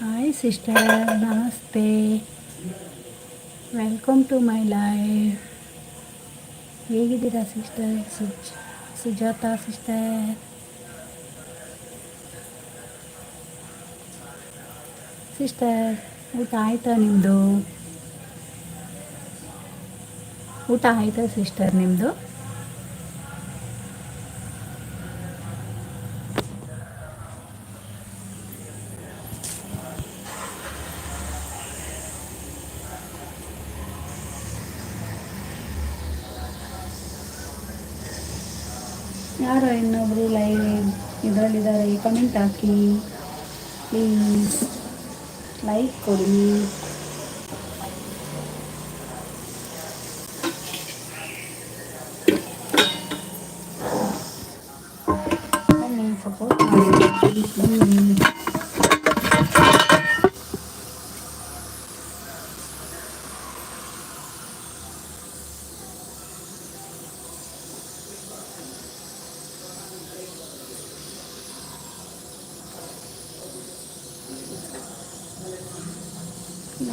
Hi sister ನಮಸ್ತೆ welcome to my life ಹೇಗಿದ್ದೀರಾ sister ಸುಜ್, Sujata sister sister ಊಟ ಆಯ್ತಾ ನಿಮ್ಮದು ಊಟ ಆಯಿತಾ ಸಿಸ್ಟರ್ ನಿಮ್ಮದು ಯಾರೋ ಇನ್ನೊಬ್ರು ಲೈವ್ ಇದರಲ್ಲಿದ್ದಾರೆ ಕಮೆಂಟ್ ಹಾಕಿ. ಪ್ಲೀಸ್ ಲೈಕ್ ಕೊಡಿ ಬನ್ನಿ ಸಪೋರ್ಟ್ ಮಾಡಿ ಪ್ಲೀಸ್ ಬನ್ನಿ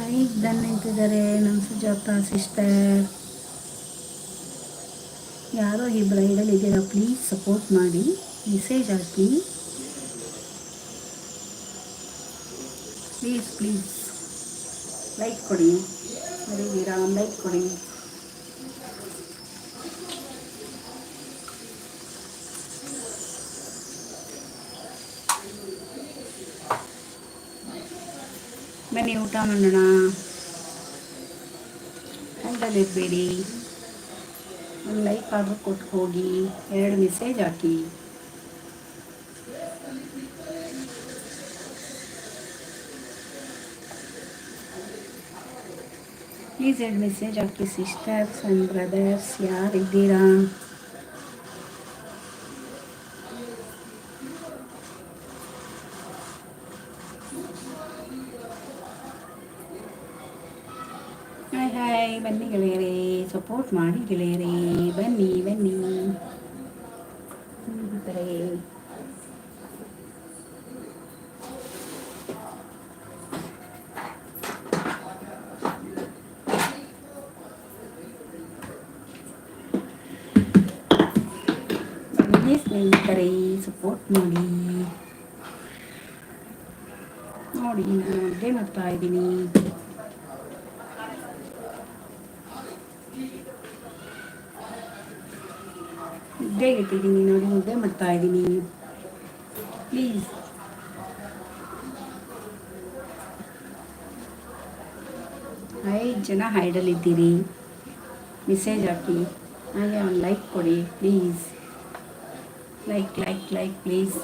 ಡನ್ ನಿಂತಿದ್ದಾರೆ ನಮ್ಮ ಸುಜಾತ ಸಿಸ್ಟರ್ ಯಾರೋ ಈ ಬ್ರೈಡಲ್ ಇದ್ದೀರಾ ಪ್ಲೀಸ್ ಸಪೋರ್ಟ್ ಮಾಡಿ. ಮೆಸೇಜ್ ಹಾಕಿ. ಪ್ಲೀಸ್ ಪ್ಲೀಸ್ ಲೈಕ್ ಕೊಡಿ. ಮರಿದೀರಾ ಲೈಕ್ ಕೊಡಿ. ಬನ್ನಿ ಊಟ ಮಾಡೋಣ ಹಂಗಲ್ಲಿರಬೇಡಿ ಒಂದು ಲೈಕ್ ಆರ್ಡ್ರ್ ಕೊಟ್ಟು ಹೋಗಿ ಎರಡು ಮೆಸೇಜ್ ಹಾಕಿ ಪ್ಲೀಸ್ ಎರಡು ಮೆಸೇಜ್ ಹಾಕಿ ಸಿಸ್ಟರ್ಸ್ ಆ್ಯಂಡ್ ಬ್ರದರ್ಸ್ ಯಾರಿದ್ದೀರಾ ಹಾಯ್ ಹಾಯ್ ಬನ್ನಿ ಗೆಳೆಯರೇ ಸಪೋರ್ಟ್ ಮಾಡಿ ಗೆಳೆಯರೇ ಬನ್ನಿ ಬನ್ನಿ. ಸ್ನೇಹಿತರೆ. ಸಪೋರ್ಟ್ ಮಾಡಿ. ನೋಡಿ ನಾನು ಅಡುಗೆ ಮಾಡ್ತಾ ಇದ್ದೀನಿ. ಮುದ್ದೆಗೆ ಇಟ್ಟಿದ್ದೀನಿ ನೋಡಿ, ಮುದ್ದೆ ಮಾಡ್ತಾ ಇದ್ದೀನಿ. ಪ್ಲೀಸ್ ಐದು ಜನ ಹೈಡಲ್ಲಿದ್ದೀರಿ ಮೆಸೇಜ್ ಹಾಕಿ. ಹಾಗೆ ಒಂದು ಲೈಕ್ ಕೊಡಿ please like like like please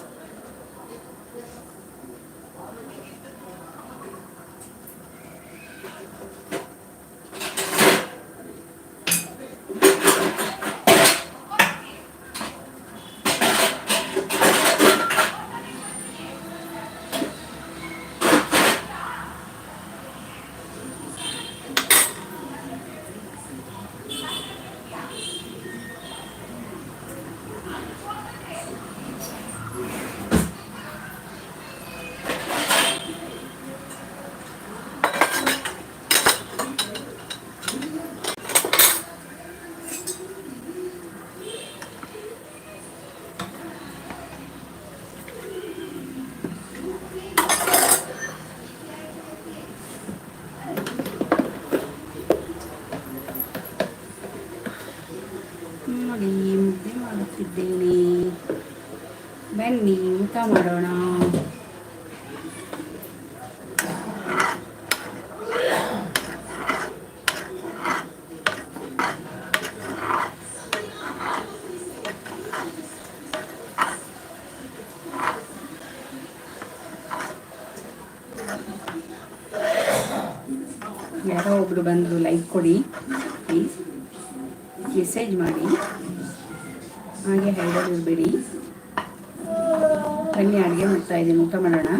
ನೋಡಿ ಮುದ್ದೆ ಮಾಡುತ್ತಿದ್ದೇನೆ ಬನ್ನಿ ಊಟ ಮಾಡೋಣ ಯಾರೋ ಬಂದು ಲೈಕ್ ಕೊಡಿ ಪ್ಲೀಸ್ ಮೆಸೇಜ್ ಮಾಡಿ. ಹಾಗೆ ಇರಬೇಡಿ ಬನ್ನಿ, ಅಡುಗೆ ಮಾಡ್ತಾ ಇದ್ದೀನಿ. ಊಟ ಮಾಡೋಣ.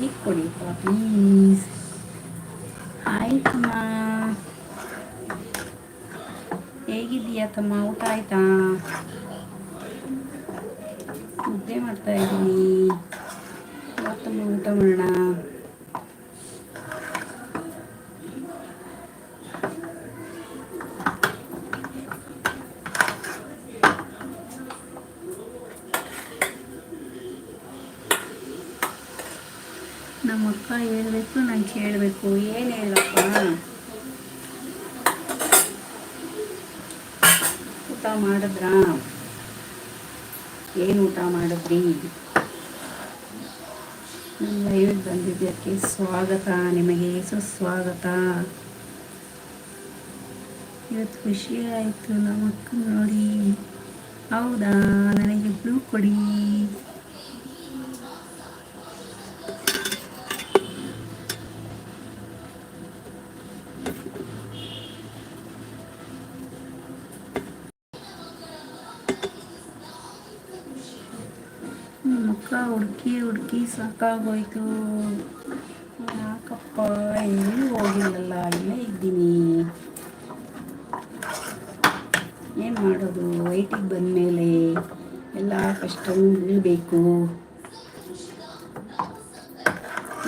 ಲೈಕ್ ಕೊಡಿ ಪ್ಲೀಸ್ ಹಾಯ್ ಹೇಗಿದ್ದೀಯ ತಮ್ಮ? ಊಟ ಆಯ್ತಾ? ಮುದ್ದೆ ಮಾಡ್ತಾ ಇದ್ದೀನಿ ತಮ್ಮ ಊಟ ಮಾಡೋಣ ನಮ್ಮ ಅಕ್ಕ ಹೇಳ್ಬೇಕು ನಾನು ಕೇಳಬೇಕು ಏನು ಹೇಳಪ್ಪ ಊಟ ಮಾಡಿದ್ರಾ ಏನು ಮಾಡಿದ್ರಿ ನಮ್ಮ ಲೈವಿಗೆ ಬಂದಿದ್ದಕ್ಕೆ ಸ್ವಾಗತ, ನಿಮಗೆ ಸುಸ್ವಾಗತ. ಇವತ್ತು ಖುಷಿ ಆಯಿತು ನಮ್ಮ ಅಕ್ಕ ನೋಡಿ. ಹೌದಾ? ನನಗೆ ಬ್ಲೂ ಕೊಡಿ. ಹುಡುಕಿ ಹುಡುಕಿ ಸಾಕಾಗೋಯ್ತು. ಯಾಕಪ್ಪ ಎಲ್ಲಿ ಹೋಗಿಲ್ಲಲ್ಲ, ಇಲ್ಲೇ ಇದ್ದೀನಿ. ಏನು ಮಾಡೋದು? ವೈಟಿಗೆ ಬಂದಮೇಲೆ ಎಲ್ಲ ಕಷ್ಟ ನಿಲ್ಲಬೇಕು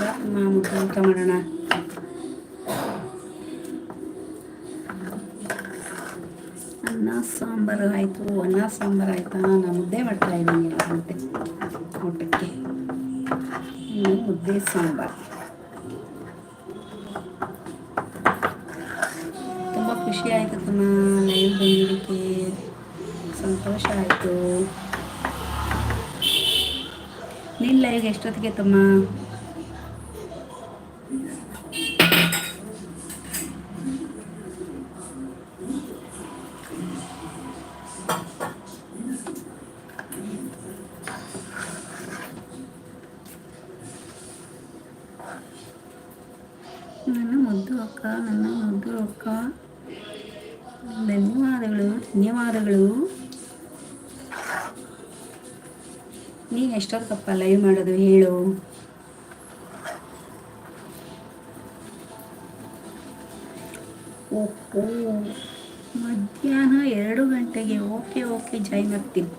ಮುದ್ದೆ ಊಟ ಮಾಡೋಣ? ಅನ್ನ, ಸಾಂಬಾರು ಆಯಿತು. ಅನ್ನ, ಸಾಂಬಾರು ಆಯಿತಾ? ನಾನು ಮುದ್ದೆ ಮಾಡ್ತಾ ಇದ್ದೀನಿ ಊಟಕ್ಕೆ. ಇನ್ನು ಮುದ್ದೆ ಸಾಂಬಾರು. ತುಂಬ ಖುಷಿ ಆಯಿತು ತಮ್ಮ ಲೈವ್ ಬಂದಿದ್ದಕ್ಕೆ. ಸಂತೋಷ ಆಯಿತು. ನಿನ್ನ ಲೈವ್ಗೆ ಎಷ್ಟೊತ್ತಿಗೆ ತಮ್ಮ? ಎಷ್ಟೊತ್ತಪ್ಪ ಲೈವ್ ಮಾಡೋದು ಹೇಳು. ಓಹೋ, ಮಧ್ಯಾಹ್ನ ಎರಡು ಗಂಟೆಗೆ ಓಕೆ ಓಕೆ ಜಾಯ್ನ್ ಆಗ್ತೀನಿ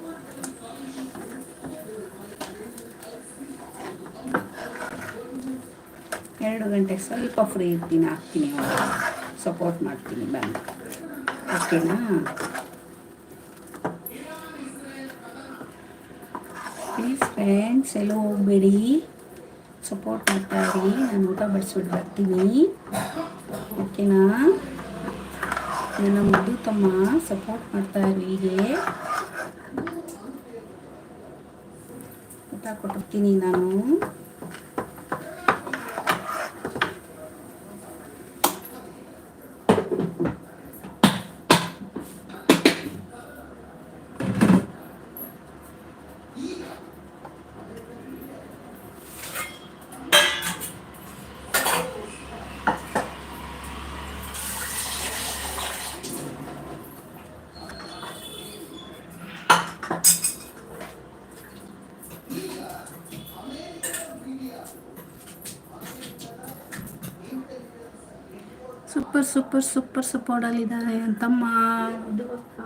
ಎರಡು ಗಂಟೆಗೆ ಸ್ವಲ್ಪ ಫ್ರೀ ಇರ್ತೀನಿ, ಹಾಕ್ತೀನಿ ಸಪೋರ್ಟ್ ಮಾಡ್ತೀನಿ ಬ್ಯಾಂಕ್ ಓಕೆನಾ ಫ್ರೆಂಡ್ಸ್ ಎಲ್ಲೋ ಹೋಗಬೇಡಿ ಸಪೋರ್ಟ್ ಮಾಡ್ತಾ ಇರಿ. ನಾನು ಊಟ ಬಡಿಸ್ಬಿಟ್ಟು ಬರ್ತೀನಿ ಓಕೆನಾ? ನನ್ನ ಮುದ್ದು ತಮ್ಮ ಸಪೋರ್ಟ್ ಮಾಡ್ತಾ ಇರಿ ಹೀಗೆ. ಊಟ ಕೊಟ್ಟಿರ್ತೀನಿ ನಾನು. ಸೂಪರ್ ಸೂಪರ್ ಸೂಪರ್ ಸಪೋರ್ಟಲ್ಲಿದ್ದಾರೆ ಅಂತಮ್ಮ ಅದು ಅಕ್ಕ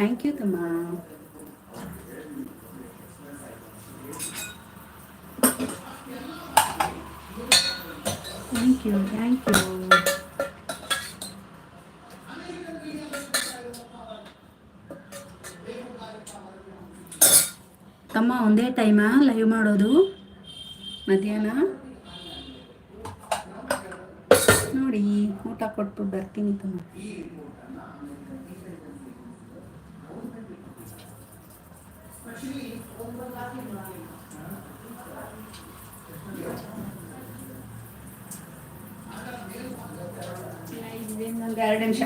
ಥ್ಯಾಂಕ್ ಯು ತಮ್ಮ ಥ್ಯಾಂಕ್ ಯು ಥ್ಯಾಂಕ್ ಯು ತಮ್ಮ ಒಂದೇ ಟೈಮಾ ಲೈವ್ ಮಾಡೋದು? ಮಧ್ಯಾಹ್ನ? ನೋಡಿ, ಊಟ ಕೊಟ್ಟು ಬರ್ತೀನಿ ತಮ್ಮ. ಇನ್ನೊಂದು ಎರಡು ನಿಮಿಷ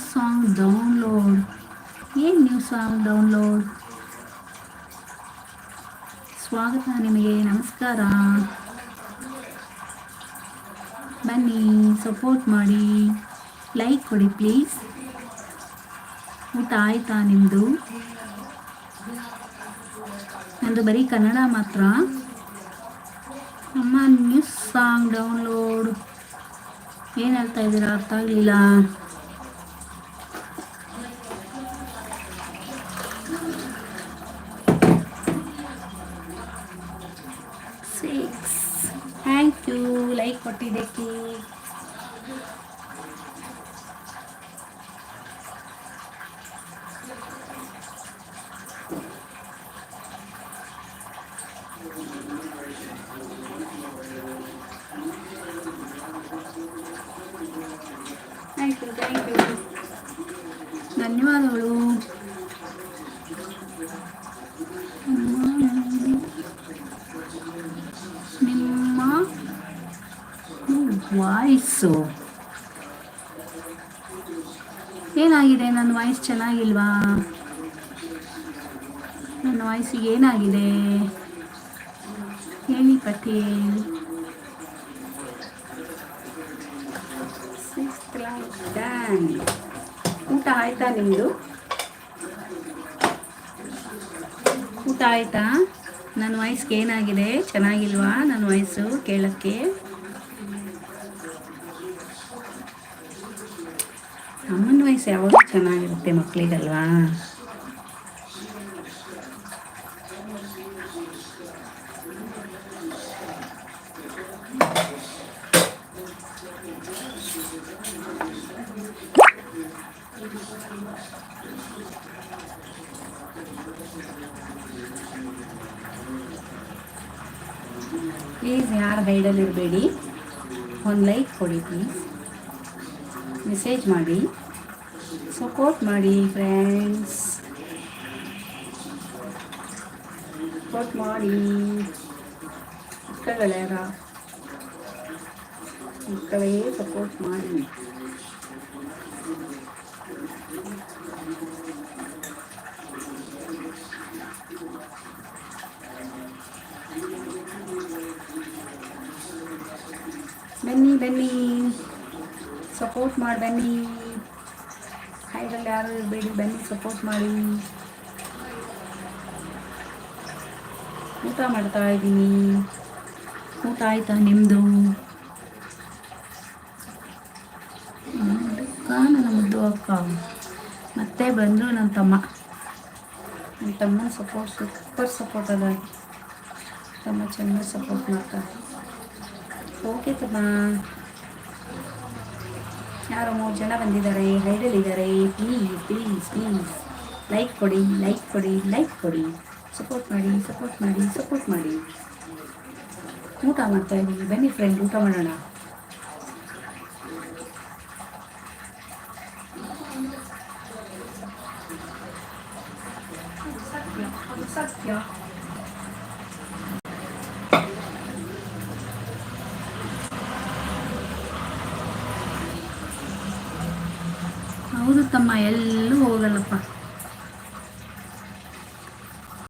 ನ್ಯೂ download. ಏನು ನ್ಯೂ ಸಾಂಗ್ ಡೌನ್ಲೋಡ್ ಸ್ವಾಗತ ನಿಮಗೆ, ನಮಸ್ಕಾರ. ಬನ್ನಿ ಸಪೋರ್ಟ್ ಮಾಡಿ. ಲೈಕ್ ಕೊಡಿ ಪ್ಲೀಸ್ ಊಟ ಆಯ್ತಾ ನಿಮ್ಮದು ನಂದು ಬರೀ ಕನ್ನಡ ಮಾತ್ರ. ಅಮ್ಮ ನ್ಯೂಸ್ ಸಾಂಗ್ ಡೌನ್ಲೋಡ್ ಏನು ಹೇಳ್ತಾ ಇದ್ದೀರಾ? ಅರ್ಥ ಆಗಲಿಲ್ಲ ಸಿಕ್ಸ್ ಥ್ಯಾಂಕ್ ಯು ಲೈಕ್ ಕೊಟ್ಟಿದ್ದಕ್ಕೆ ಥ್ಯಾಂಕ್ ಯು ಥ್ಯಾಂಕ್ ಯು ಧನ್ಯವಾದಗಳು ನಿಮ್ಮ ವಾಯ್ಸು ಏನಾಗಿದೆ? ನನ್ನ ವಾಯ್ಸ್ ಚೆನ್ನಾಗಿಲ್ವಾ? ನನ್ನ ವಾಯ್ಸಿಗೆ ಏನಾಗಿದೆ? ಹೇಳಿ ಪಟೇಲ್ ಊಟ ಆಯ್ತಾ ನಿಮ್ಮದು ಊಟ ಆಯ್ತಾ? ನನ್ನ ವಾಯ್ಸ್ಗೆ ಏನಾಗಿದೆ? ಚೆನ್ನಾಗಿಲ್ವಾ? ನನ್ನ ವಾಯ್ಸು ಕೇಳೋಕ್ಕೆ? ಅಮ್ಮನ ವಯಸ್ಸು ಯಾವಾಗ ಚೆನ್ನಾಗಿರುತ್ತೆ ಮಕ್ಕಳಿಗಲ್ವಾ ಪ್ಲೀಸ್ ಯಾರು ಗೈಡಲ್ಲಿ ಇರಬೇಡಿ. ಒಂದು ಲೈಕ್ ಕೊಡಿ, ಪ್ಲೀಸ್. ಮೆಸೇಜ್ ಮಾಡಿ. ಸಪೋರ್ಟ್ ಮಾಡಿ ಫ್ರೆಂಡ್ಸ್ ಸಪೋರ್ಟ್ ಮಾಡಿ ಮಕ್ಕಳುಗಳ್ಯಾರ ಮಕ್ಕಳೇ ಸಪೋರ್ಟ್ ಮಾಡಿ ಬನ್ನಿ ಬನ್ನಿ ಸಪೋರ್ಟ್ ಮಾಡಿ ಬನ್ನಿ ಹೈಡಲ್ಲಿ ಯಾರು ಇರಬೇಡಿ ಬನ್ನಿ ಸಪೋರ್ಟ್ ಮಾಡಿ. ಊಟ ಮಾಡ್ತಾ ಇದ್ದೀನಿ ಊಟ ಆಯ್ತಾ ನಿಮ್ಮದು ನನ್ನ ಮುದ್ದು ಅಕ್ಕ. ಮತ್ತೆ ಬಂದರು ನನ್ನ ತಮ್ಮ. ನನ್ನ ತಮ್ಮನ ಸಪೋರ್ಟ್ ಸೂಪರ್ ಸಪೋರ್ಟ್ ಅದ ತಮ್ಮ ಚೆನ್ನಾಗಿ ಸಪೋರ್ಟ್ ಮಾಡ್ತಾರೆ ಓಕೆ ತಮ್ಮ. ಯಾರೋ ಮೂರು ಜನ ಬಂದಿದ್ದಾರೆ ಹೈಡಲ್ಲಿದ್ದಾರೆ ಪ್ಲೀಸ್ ಪ್ಲೀಸ್ ಪ್ಲೀಸ್ ಲೈಕ್ ಕೊಡಿ ಲೈಕ್ ಕೊಡಿ ಲೈಕ್ ಕೊಡಿ. ಸಪೋರ್ಟ್ ಮಾಡಿ ಸಪೋರ್ಟ್ ಮಾಡಿ ಸಪೋರ್ಟ್ ಮಾಡಿ. ಊಟ ಮಾಡ್ತಾ ಇದ್ದೀವಿ ಬನ್ನಿ ಫ್ರೆಂಡ್ ಊಟ ಮಾಡೋಣ.